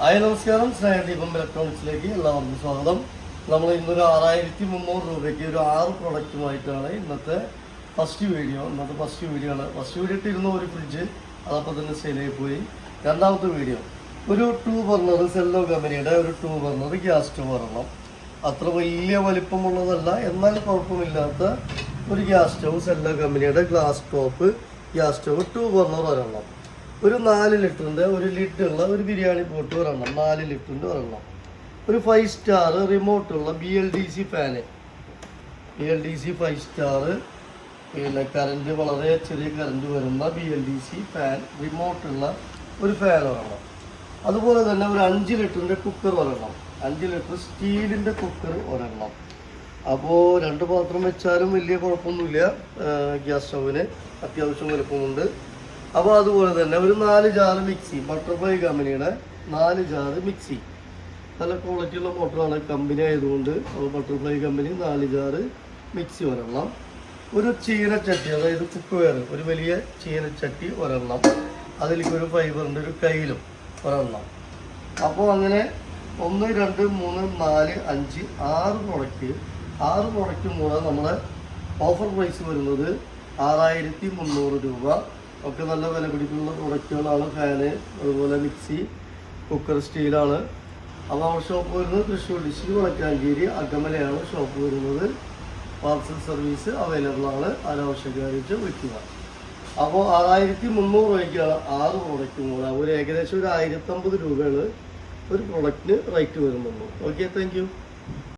Hi നമസ്കാരം. സ്നേഹദീപം ഇലക്ട്രോണിക്സിലേക്ക് എല്ലാവർക്കും സ്വാഗതം. നമ്മൾ ഇന്നൊരു ആറായിരത്തി മുന്നൂറ് രൂപയ്ക്ക് ഒരു ആറ് പ്രൊഡക്റ്റുമായിട്ടാണ് ഇന്നത്തെ ഫസ്റ്റ് വീഡിയോ ഇന്നത്തെ ഫസ്റ്റ് വീഡിയോ ആണ്. ഫസ്റ്റ് വീഡിയോ ഇട്ടിരുന്ന ഒരു ഫ്രിഡ്ജ് അതപ്പോൾ തന്നെ സെയിലായി പോയി. രണ്ടാമത്തെ വീഡിയോ ഒരു ടൂ ബർണർ സെല്ലോ കമ്പനിയുടെ ഒരു ടൂ ബർണർ ഗ്യാസ് സ്റ്റവ് ഒരെണ്ണം അത്ര വലിയ വലിപ്പമുള്ളതല്ല. എന്നാൽ കുഴപ്പമില്ലാത്ത ഒരു ഗ്യാസ് സ്റ്റവ് സെല്ലോ കമ്പനിയുടെ glass top gas stove two burner ഒരെണ്ണം. ഒരു നാല് ലിറ്ററിന്റെ ഒരു ലിറ്ററുള്ള ഒരു ബിരിയാണി പോട്ട് ഒരെണ്ണം നാല് ലിറ്ററിന്റെ ഒരെണ്ണം. ഒരു five star റിമോട്ടുള്ള B L D C fan B L D C five star പിന്നെ കറണ്ട് വളരെ ചെറിയ കറണ്ട് വരുന്ന B L D C fan റിമോട്ടുള്ള ഒരു ഫാൻ ഒരെണ്ണം. അതുപോലെ തന്നെ ഒരു അഞ്ച് ലിറ്ററിന്റെ കുക്കർ ഒരെണ്ണം അഞ്ച് ലിറ്റർ സ്റ്റീലിന്റെ കുക്കർ ഒരെണ്ണം. അപ്പോൾ രണ്ട് പാത്രം വെച്ചാലും വലിയ കുഴപ്പമൊന്നുമില്ല. ഗ്യാസ് സ്റ്റൗവിന് അത്യാവശ്യം വലുപ്പമുണ്ട്. അപ്പോൾ അതുപോലെ തന്നെ ഒരു നാല് ജാറ് മിക്സി ബട്ടർഫ്ലൈ കമ്പനിയുടെ നാല് ജാറ് മിക്സി നല്ല ക്വാളിറ്റി ഉള്ള മോട്ടറാണ് കമ്പനി ആയതുകൊണ്ട് അപ്പോൾ ബട്ടർഫ്ലൈ കമ്പനി നാല് ജാറ് മിക്സി ഒരെണ്ണം. ഒരു ചീനച്ചട്ടി അതായത് കുക്ക് വെയർ ഒരു വലിയ ചീനച്ചട്ടി ഒരെണ്ണം. അതിലേക്ക് ഒരു ഫൈബറിന്റെ ഒരു കയ്യിലും ഒരെണ്ണം. അപ്പോൾ അങ്ങനെ ഒന്ന് രണ്ട് മൂന്ന് നാല് അഞ്ച് ആറ് പ്രൊഡക്റ്റ് ആറ് പ്രൊഡക്റ്റും കൂടെ നമ്മുടെ ഓഫർ പ്രൈസ് വരുന്നത് ആറായിരത്തി മുന്നൂറ് രൂപ. ഒക്കെ നല്ല വില പിടിക്കുന്ന പ്രൊഡക്റ്റുകളാണ് ഫാന് അതുപോലെ മിക്സി കുക്കർ സ്റ്റീലാണ് അപ്പോൾ ആ ഷോപ്പ് വരുന്നത് തൃശ്ശൂർ ഡിസ്ട്രിക്ട് വളക്കാഞ്ചേരി അകമലയാണ് ഷോപ്പ് വരുന്നത്. പാർസൽ സർവീസ് അവൈലബിൾ ആണ്. അനാവശ്യക്കാരിച്ച് വിൽക്കുക. അപ്പോൾ ആറായിരത്തി മുന്നൂറ് രൂപയ്ക്കാണ് ആറ് പ്രൊഡക്റ്റും കൂടെ. ഒരു ഏകദേശം ഒരു ആയിരത്തമ്പത് രൂപയാണ് ഒരു പ്രൊഡക്റ്റിന് റേറ്റ് വരുന്നുള്ളൂ ഓക്കെ താങ്ക്